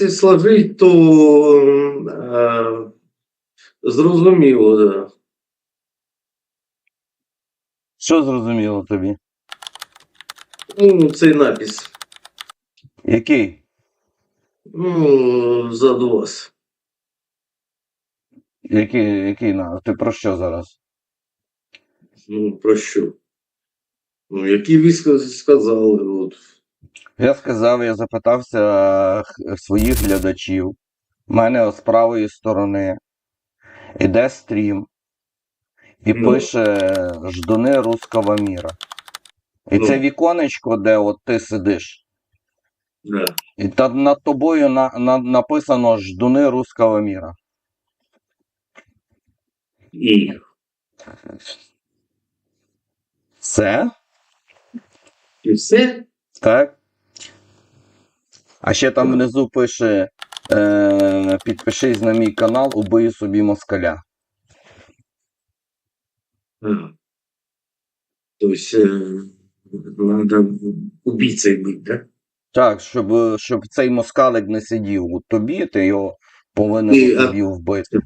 якщо сложить, то е, зрозуміло, да. Що зрозуміло тобі? Ну, цей напис. Який? Ну, за вас. Який, який на? Ти про що зараз? Ну, про що? Ну, які ви сказали, от. Я сказав, я запитався своїх глядачів. У мене з правої сторони іде стрім і Ну. пише ждуни руского міра. І Ну. це віконечко, де от ти сидиш. Да. І та над тобою на, на, написано ждуни руского міра. І. Це? І все? Так. А ще там внизу пише: е, підпишись на мій канал, убий собі москаля. А. То есть, э, надо убийцей быть, да? Так, щоб, щоб цей москалик не сидів у тобі, ти його повинен І, а- вбити.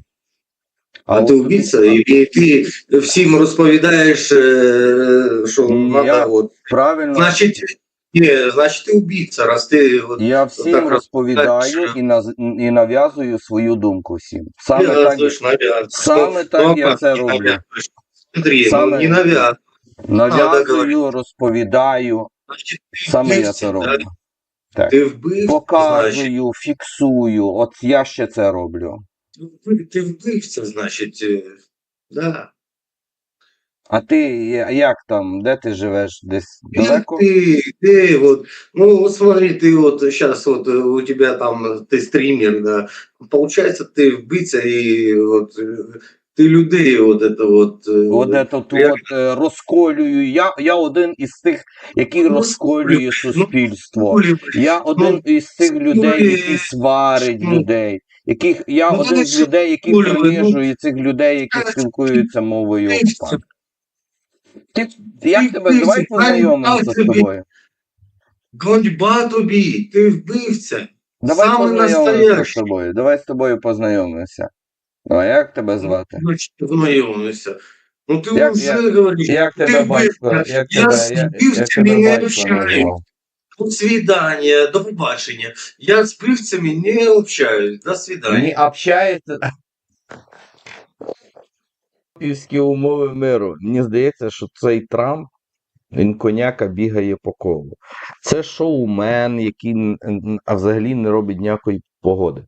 А, от ти тобі- убийця, і, і ти всім розповідаєш, е, що Ні, надо, я- от, Правильно, значить, значить, ти убийця, раз ти от, я всім так розповідаю розповідаєш. і, наз, і нав'язую свою думку всім. Саме так, нав'язуєш, саме Ну, так ну, я це роблю. нав'язуєш? Смотри, Саме- ну, не нав'язуєш. нав'язую, розповідаю. Значить, Саме я це роблю. Так. Ти вбив, значить, Показую, фіксую. От я ще це роблю. ти- ти вбивця, значить, е, да. А ти я- як там, де ти живеш? Десь далеко? Ты, ты вот, ну вот смотри, ты вот сейчас вот э, у тебя там, э, ты стример, да, получается ты вбиться и вот э, ты людей вот это вот. э, От це тут я- от е, розколюю. Я, я один із тих, який Ну, розколює ну, суспільство. хули, Я один із цих людей, ну, які сварить ну, людей. Яких я ну, один ну, з людей, які хули ви, ну, принижує цих людей, які та, спілкуються мовою ти- окупанта. Ти як тебе? Давай познайомимося з тобою. Ганьба тобі, ти вбивця. Давай Саме познайомимося з тобою. Давай з тобою познайомимося. А як тебе звати? Значить, знайомився. Ну ти Як- вже як- говориш, Як ти тебе батько? Як Я тебе, тебе не общаюсь. До свидания, до побачення. Я з вбивцями не общаюсь. До свидания. Не общається. Півські умови миру. Мені здається, що цей Трамп, він коняка бігає по колу. Це шоумен, який а взагалі не робить ніякої погоди.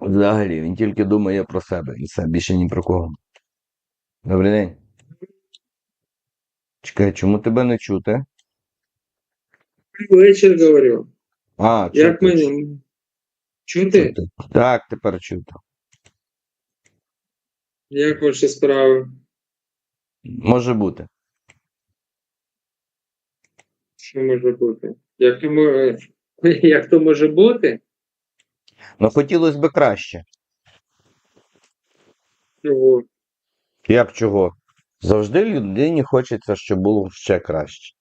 Взагалі, він тільки думає про себе і все, більше ні про кого. Добрий день. Чекай, чому тебе не чути? Вечір говорю. А, Як чути, мені? Чути? чути. Так, тепер чути. Як ваші справи? Може бути. Що може бути? Як то може, як то може бути? Ну, хотілося б краще. Чого? Як чого? Завжди людині хочеться, щоб було ще краще.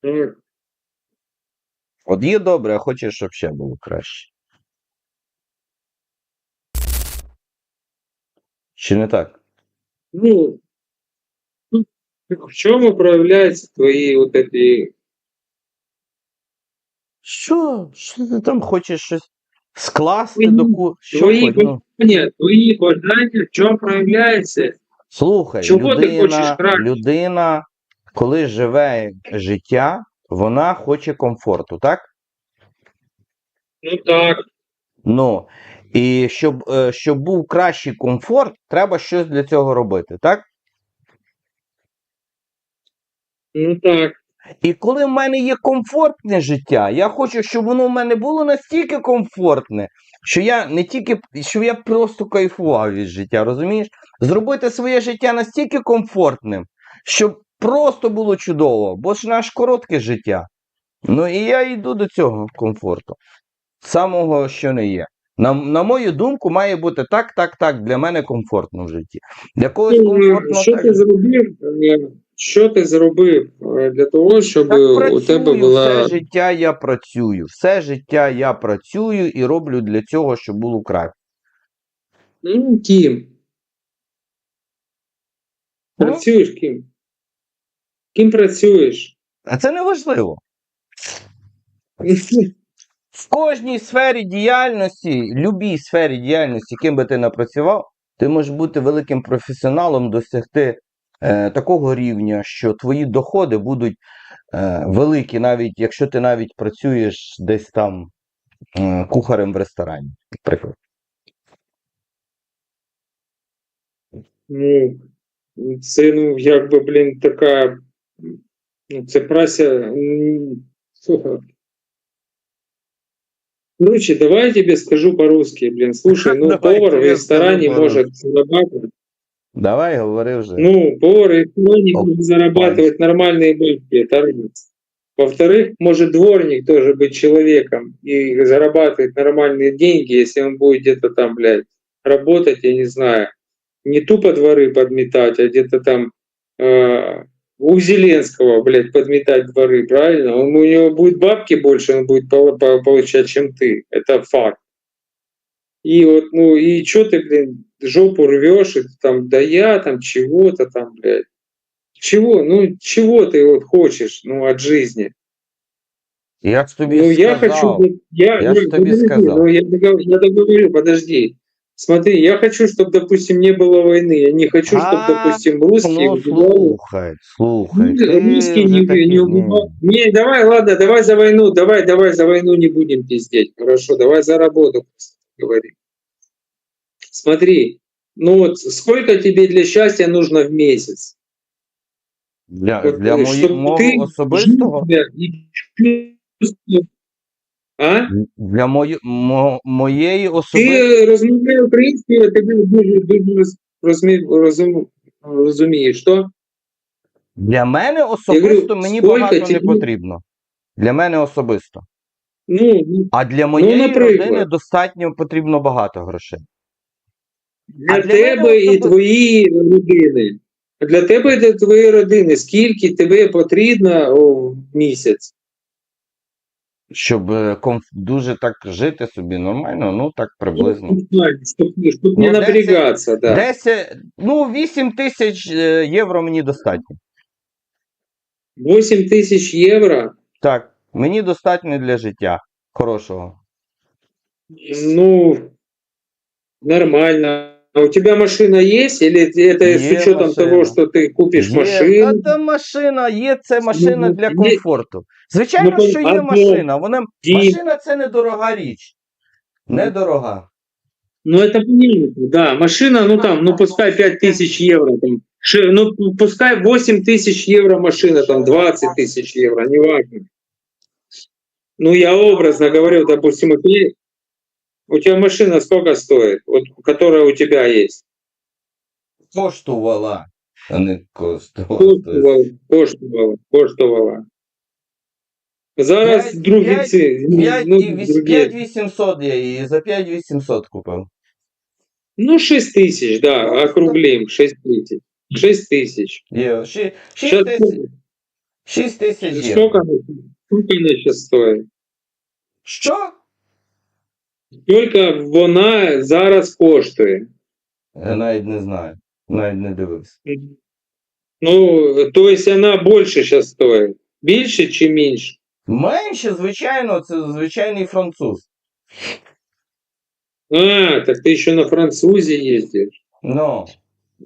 Так. От є добре, а хочеш, щоб ще було краще. Чи не так? Ну, ну, в чому проявляються твої от эти... Що? Що ти там хочеш щось скласти Твої- до ку... Що твої хоч? Ну, бажання, твої бажання, в чому проявляються? слухай, Чого ти хочеш людина, краще? людина, коли живе життя, вона хоче комфорту, так? Ну так, Ну, і щоб, е, щоб був кращий комфорт, треба щось для цього робити, так? ну так. І коли в мене є комфортне життя, я хочу, щоб воно в мене було настільки комфортне, що я не тільки що я просто кайфував від життя, розумієш? Зробити своє життя настільки комфортним, щоб просто було чудово, бо ж наш коротке життя. Ну і я йду до цього комфорту. Самого, що не є. На, на мою думку, має бути так, так, так. Для мене комфортно в житті. Для когось Ну, комфортно. Що так. ти зробив? що ти зробив е, для того, щоб Так у тебе була. все життя я працюю. Все життя я працюю і роблю для цього, щоб було краще. Ну, ким? Працюєш ким? Ким працюєш? А це не важливо. В кожній сфері діяльності, любій сфері діяльності, ким би ти не працював, ти можеш бути великим професіоналом, досягти е, такого рівня, що твої доходи будуть е, великі, навіть якщо ти навіть працюєш десь там е, кухарем в ресторані. Наприклад. Ну, це, ну, якби, блін, така. Ну, це прася. Короче, давай я тебе скажу по-русски, блин. Слушай, ну Давай повар в ресторане может зарабатывать. Давай, говори вже. Ну, повар в ресторане О, может зарабатывать нормальные бабки, это раз. Во-вторых, может дворник тоже быть человеком и зарабатывать нормальные деньги, если он будет где-то там, блядь, работать, я не знаю, не тупо дворы подметать, а где-то там э, у Зеленского, блядь, подметать дворы, правильно? Он, у него будет бабки больше, он будет пол- по- получать, чем ты. Это факт. И вот, ну, и что ты, блин, жопу рвешь, и там, да я там чего-то там, блядь. Чего? Ну, чего ты вот хочешь, ну, от жизни? Я тобі Ну, сказав. я хочу... вот- Я, Я ж тобі подожди, сказав. ну, я, договор- я договорю, подожди. Смотри, я хочу, чтобы, допустим, не было войны. Я не хочу, чтобы, А, допустим, русские... Ну, убивали. слухай, слухай. Ну, русские не, не ну, убивают. Не, давай, ладно, давай за войну, давай, давай за войну не будем пиздеть. Хорошо, давай за работу говорим. Смотри, ну вот сколько тебе для счастья нужно в месяц? Для, Вот, для э, мого ты особистого, А? для мої, мо, моєї особистої. Ти розмовляєш українською, тебе дуже дуже розумі- розум- розумієш, що? Для мене особисто мені скільки багато не потрібно. Для мене особисто. Ну, ну, А для моєї наприклад. родини достатньо потрібно багато грошей. для А для тебе і особисто- твої родини. Для тебе і для твоєї родини. Скільки тебе потрібно о, в місяць? Щоб е, комф... дуже так жити собі нормально, ну так приблизно. Щоб, щоб Ну, не десять- напрягатися, да. 10, ну 8 тисяч е, євро мені достатньо. 8 тисяч євро. Так, мені достатньо для життя хорошого. Ну, нормально. А у тебя машина есть? Или это с Є учетом машина. того, что ты купишь Є, машину? Та, та машина є, це машина Ну, для є- комфорту. Звичайно, Ну, що є а машина. Вона Ді- машина це недорога річ. Недорога. Ну, это понятно, да. Машина, ну там, ну пускай 5 тысяч евро. Там, Ши- ну, пускай 8 тысяч евро машина, там 20 тысяч евро, неважно. Ну, я образно говорю, допустим, у тебя, у тебя машина сколько стоит, вот, которая у тебя есть? Коштувала, а не коштувала. Коштувала, коштувала, коштувала. Зараз П'ять- другі п'ять- ці, 5 ну, і віс- другі. 5800 я її за 5800 купив. Ну, 6 тысяч, да, округлим, 6 тысяч. 6 тысяч. Є, 6 Сейчас, тисяч 6 тисяч євро. сколько, она- сколько она сейчас стоит? Що? Скільки вона зараз коштує? Я навіть не знаю. Навіть не дивився. Ну, то есть вона більше зараз стоїть. Більше чи менше? Менше, звичайно, це звичайний француз. А, так ти ще на французі їздиш. Ну,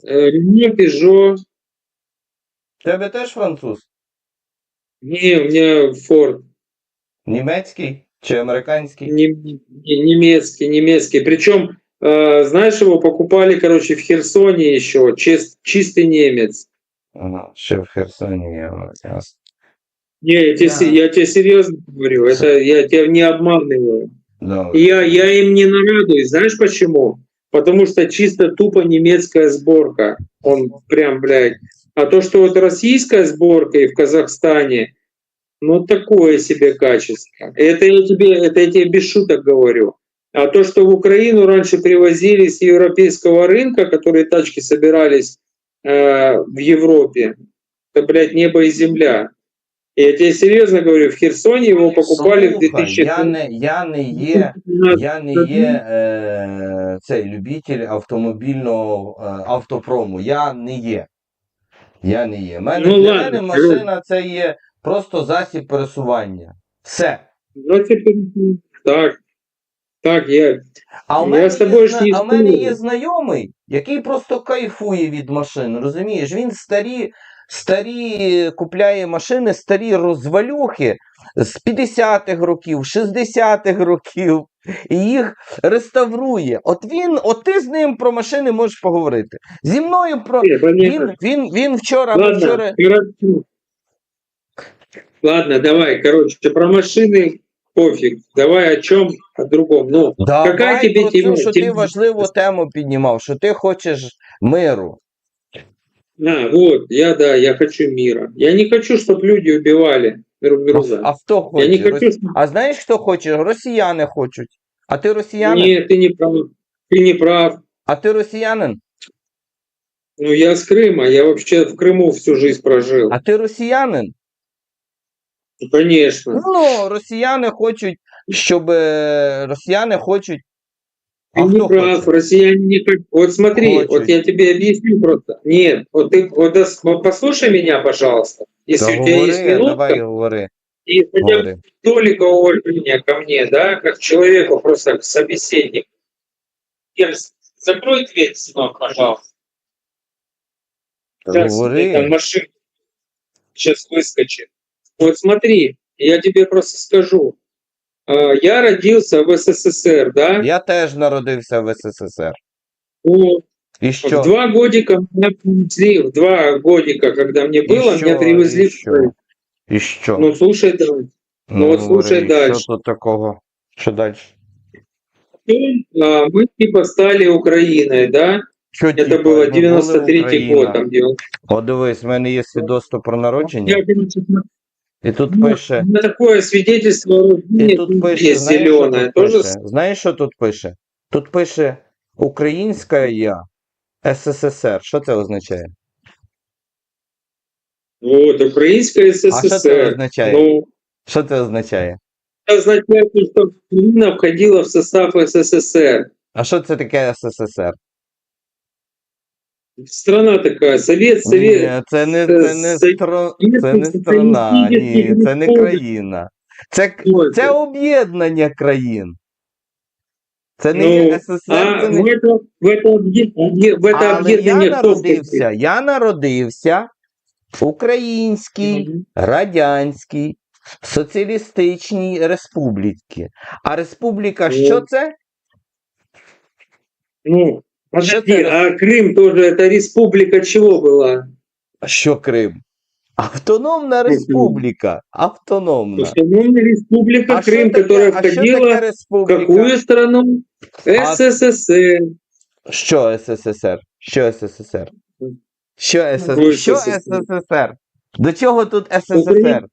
Е, Renault, Peugeot. тебе теж француз? Ні, у мене Ford. Німецький чи американський? Нем- не- немецкий, немецкий. Причем, э, знаешь, его покупали, короче, в Херсоне еще. Чист, чистый немец. Ага, ще в ясно. Не, я тебе, Да. я тебе серьезно говорю. Это я тебя не обманываю. Добре. Я, я им не нарадуюсь. Знаешь почему? Потому что чисто тупо немецкая сборка. Он прям, блядь. А то, что вот российская сборка и в Казахстане, ну такое себе качество. Это я тебе, это я тебе без шуток говорю. А то, что в Украину раньше привозили с европейского рынка, которые тачки собирались э, в Европе, Это, блядь, небо и земля. И я тебе серьезно говорю, в Херсоне его покупали в Слухай, 2000 я не, я не є, я не є е, цей любитель автомобільного е, автопрому. Я не є. Я не є. Мене, Ну, для ладно, мене машина це є просто засіб пересування. Все. Типа, так, так, я... А у Я мене, є, зна- а в мене є знайомий, який просто кайфує від машин. Розумієш? Він старі, старі купляє машини, старі розвалюхи з 50-х років, 60-х років, і їх реставрує. От він, от ти з ним про машини можеш поговорити. Зі мною про. Він, він, він вчора, Ладно, вчора. хорошо. Ладно, давай, короче, про машины пофиг. Давай о чем? О другом. Ну, Давай Какая тебе про цю, тема? що ти Тема- важливу тему піднімав, що ти хочеш миру. а, вот, я, да, я хочу мира. Я не хочу, чтобы люди убивали друг друга. А хто я хоче? не Рос- хочу, чтоб... А знаєш, хто хоче? Росіяни хочуть. А ти росіянин? Нет, ты не прав. Ты не прав. А ти росіянин? Ну, я с Крыма. Я вообще в Крыму всю жизнь прожил. А ти росіянин? Ну, Конечно. Ну, росіяни хочуть, щоб е, росіяни хочуть. А Ты не хто прав, хоче? россияне не хотят. Вот смотри, Хочет. вот я тебе объясню просто. Нет, вот ты вот дос- вот послушай меня, пожалуйста. Если Та у тебя есть говори, минутка, давай говори. и хотя бы говори. толика уважения ко мне, да, как к человеку, просто как собеседник. Ир, закрой дверь, сынок, пожалуйста. Та Сейчас говори. там машина сейчас выскочит. Вот смотри, я тебе просто скажу. А, Я родился в СССР, да? Я теж народився в СССР. Вот. І В що? два годика меня привезли, в два годика, когда мне І было, що? меня привезли І в що? Крым. І що? Ну, слушай, да. ну от говори, слушай дальше. Що тут такого? Що далі? Потом, а, мы типа стали Украиной, да? Що, Это типа, было ми були 93 Україна? год, там, 90. О, дивись, в мене є свідоцтво про народження, Я, і тут Ну, пише. ну, такое свидетельство І тут пише, знаєш, що зеленое. тут пише? Знаєш, що тут пише? Тут пише Українська я СССР. Що це означає? Вот, Украинская А що це СССР. означає? Ну, Що це означає? это означает, что Украина входила в состав СССР. А що це таке СССР? Страна такая, Совет, Совет. Ні, це не, це не, Це- стро... Ні, це не це страна, не ні, це не республіка. країна. Це, Ой, це об'єднання країн. Це не Ну, є СССР, А це в не это, в это, объединение- в это Але я объединение кто народився, я народився в Українській, входит? Радянській, Соціалістичній Республіці. А республіка Ну. що це? Ну, подожди, это? а Крым тоже это республика чего была? Що Крим? Автономна республіка. Автономна. Автономная республика А що Крым, таке, которая а що входила таке в республіка? какую страну? А- СССР. Що СССР? Що СССР? Що Ой, СССР? Що СССР. СССР? До чого тут СССР? Україна.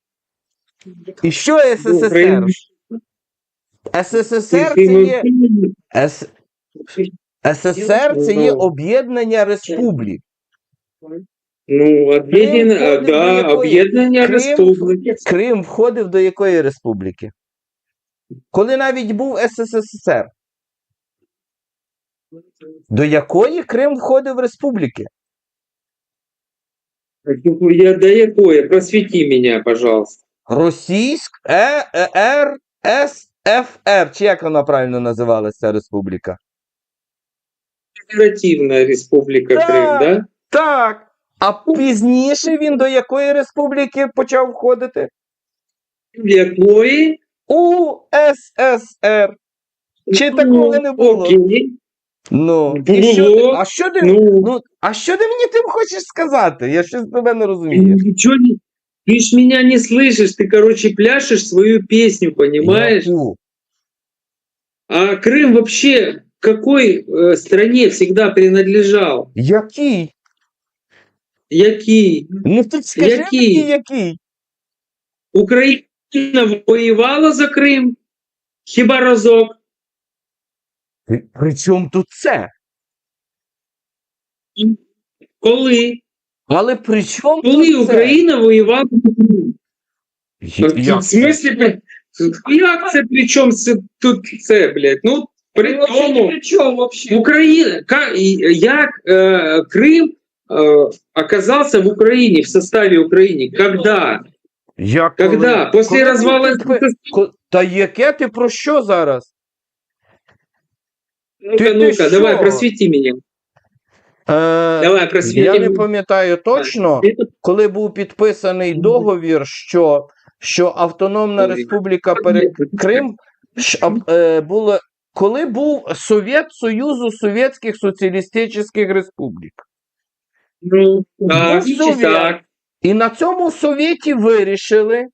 І що СССР? Україна. СССР це є С... СССР це є об'єднання республік. Ну, объединение, Крым входит да, в какой? объединение Крым республики. Крим входив до якої республіки? Коли навіть був СССР. До якої Крим входив в республіки? Я да якое? Просвети меня, пожалуйста. Російськ Е, Е, Р, С, Ф, Р. Чи як вона правильно називалася ця республіка? Федеративная республика Да. Крым, да? Так. А пізніше він до якої республіки почав входити? Якої? У СССР. Чи такого не було? Окей. Ну, Було. і що ти, а що ти, Ну, ну, а що ти мені тим хочеш сказати? Я щось тебе не розумію. ничего не... Ты ж меня не слышишь, ты, короче, пляшешь свою песню, понимаешь? Яку? А Крым вообще к какой э, стране всегда принадлежал? Який? Який? Ну тут скажи Який? мені, який. Україна воювала за Крим? Хіба разок? При- При чому тут це? Коли? Але при чому Коли тут це? Україна воювала за Крим? Як В смислі, як це при чому це тут це, блядь? Ну, при тому, Причем вообще? Украина, как, и як э, Крым э, оказался в Украине, в составе Украины? Когда? Як Когда? коли? После Коли развала був підпи- СССР? Ко- Та яке ти про що зараз? Ну-ка, Ти- ти ну-ка, давай, що? просвети меня. Е, Давай, просвети я не меня. пам'ятаю точно, Это- коли був підписаний договір, що, що Автономна Ой. Республіка Пере... Крим ш- а, е, було, коли був Совєт Союзу Совєтських Соціалістичних Республік. Ну, так, Совєт, так. І на цьому Совєті вирішили,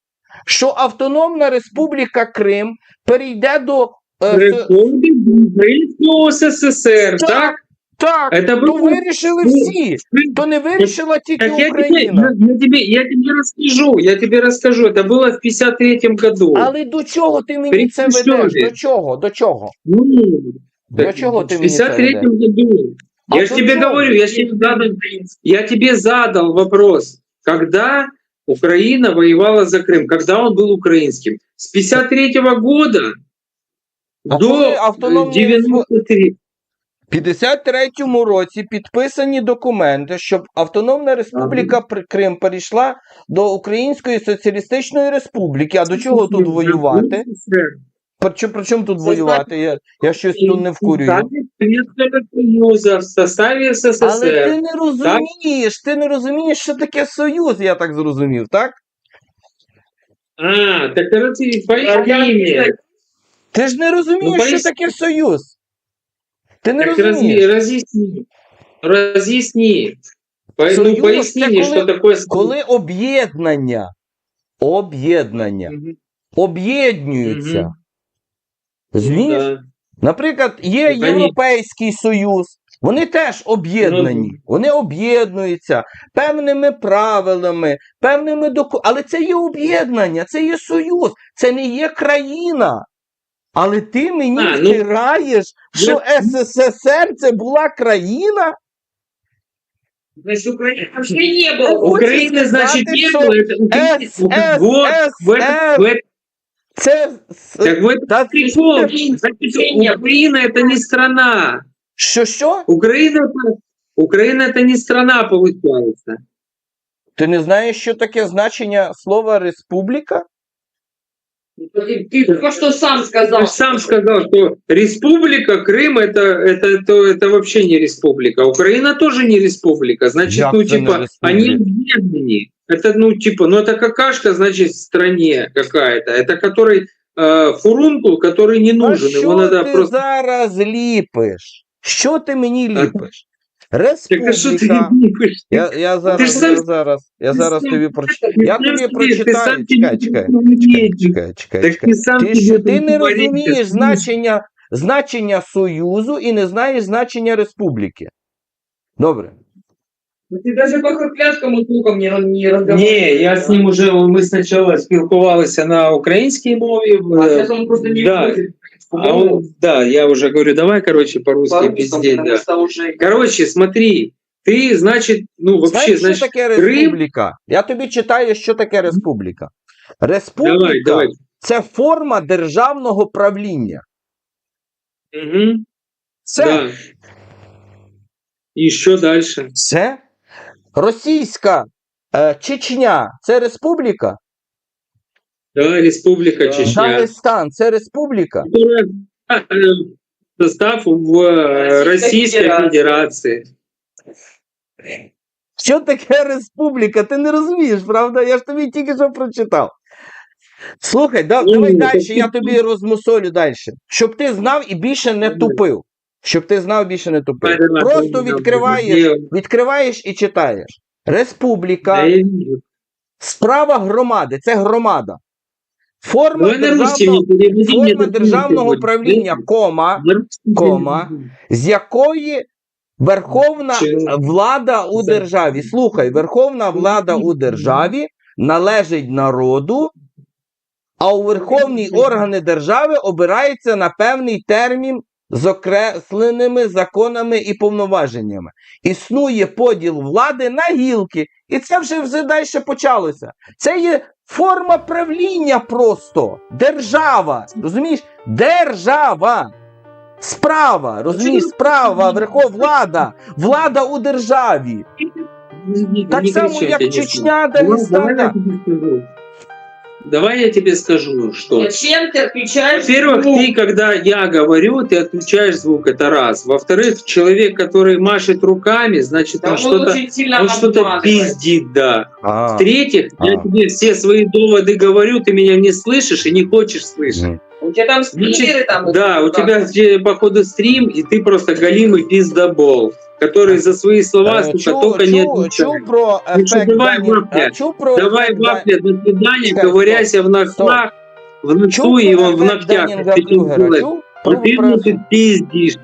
що Автономна Республіка Крим перейде до. Е, Республика Украинского СССР, Так. так? так, Это то было... вирішили всі. То не вирішила тільки Так я тебе, Україна. я, я тебе, я тебе расскажу, я тебе расскажу. Это было в 53 году. Але до чого ти мені це Причому ведеш? що До чого? До чого? Ну, До так чого ти в мені це 53 ведеш? году. А Я же до тебе чого? говорю, я, ж тебе задал, я тебе задал вопрос, когда Украина воевала за Крым, когда он был украинским. С 53 года А до коли э, автономні 93. в 53-му році підписані документи, щоб Автономна Республіка Крим перейшла до Української Соціалістичної Республіки. А до чого тут воювати? Чому, при чому тут воювати? Я, я щось тут не вкурюю. Але ти не розумієш, ти не розумієш, що таке союз, я так зрозумів, так? А, так разве- Ти ж не розумієш, Ну, що таке союз. Ти не Так розумієш. разъясни, разъясни. Разъясни. По- Союз ну, поясни це мне, коли- что такое союз. Коли об'єднання, об'єднання, Мгм. об'єднуються. Мгм. Зрозумієш? Да. Наприклад, є Ну, конечно. Європейський Союз, вони теж об'єднані, Ну, вони об'єднуються певними правилами, певними доку... Але це є об'єднання, це є союз, це не є країна. Але ти мені А, ну, втираєш, що я- СССР це була країна. Значит, Украины вообще не было. Хочешь Украины, значит, сказать, не что было. Это Украина- С, вот, С, вот, С, в этом- в этом- Це с- так в этом та- прикол. Украина это не страна. що що? Украина это, Украина это не страна, получается. Ти не знаєш, що таке значення слова республіка? Ты, ты только что сам Ты сказал. же сам сказал, что республика Крым это, это, это, это вообще не республика. Украина тоже не республика. Значит, Як ну це не типа, республіка? они объединены. Это, ну, типа, ну это какашка, значит, в стране какая-то. Это который э, фурункул, который не А нужен. Его що надо ти просто... зараз ліпиш? Що ти мені А- ліпиш? Так а что ты Республіка. не пишешь? Я, я Ти зараз, ж сам- я зараз, я ти зараз сам- тобі прочитаю. Ты Я сам тобі себе- ты прочитаю. сам Чекай, себе чекай, не чекай, едешь. чекай, чекай, Так чекай. ты сам Ти, себе що, ти тут не говоришь, розумієш что значення, значення Союзу і не знаєш значення республіки. Добре. Ну, Ты даже по храпляшкам и толком не, не разговариваешь. Не, я з ним уже ми спочатку спілкувалися на українській мові. А сейчас он просто не Да. выходит. А он, да, я уже говорю, давай, короче, по-русски пиздеть, да. уже... Короче, смотри, ты, значит, ну, вообще, Знаєш, що значит, таке республіка? Я тобі читаю, що таке республіка. Республіка давай, давай. це форма державного правління. Угу, Це, да. И что дальше? це російська е, Чечня це республіка. Да, Республика Да. Чечня. Дагестан це республіка. Состав в Российской Российской Федерации. Федерации. Що таке республіка? Ти не розумієш, правда? Я ж тобі тільки що прочитав. Слухай, да, Ну, давай так далі, я тобі розмусолю далі. Щоб ти знав і більше не тупив. Щоб ти знав більше не тупив. Просто відкриваєш, відкриваєш і читаєш. Республіка, справа громади, це громада. Форма, державного, форма державного пункт. управління, кома, кома, з якої верховна влада у державі. Слухай, верховна влада у державі належить народу, а у верховні органи держави обираються на певний термін з окресленими законами і повноваженнями. Існує поділ влади на гілки. І це вже вже далі почалося. Це є форма правління просто. Держава. Розумієш? Держава. Справа, розумієш, справа, верхов влада, влада у державі. Так само, як Чечня, Дагестан. тебе скажу. Давай я тебе скажу, что... Зачем ты отключаешь Во-первых, звук? ты, когда я говорю, ты отключаешь звук, это раз. Во-вторых, человек, который машет руками, значит, Да он он что-то очень сильно он что-то обмазывает. пиздит, да. А, В-третьих, я А. тебе все свои доводы говорю, ты меня не слышишь и не хочешь слышать. мгм. У тебя там Значит, спикеры там. Да, у как? тебя где, походу стрим, и ты просто галимый пиздобол, который за свои слова, Е, сука, чув, только не чув, отвечает. чув про Ну що, ефект давай, Дані- Вафля, е, чув про Давай, ефект Дан- Вафля, до свидания, Чекай, ковыряйся в ногтях, в Чув носу и про он в ефект ногтях. Данінга как ты Крюгера? делаешь. Чув? Вот Про- ты, про ну, ты пиздишь,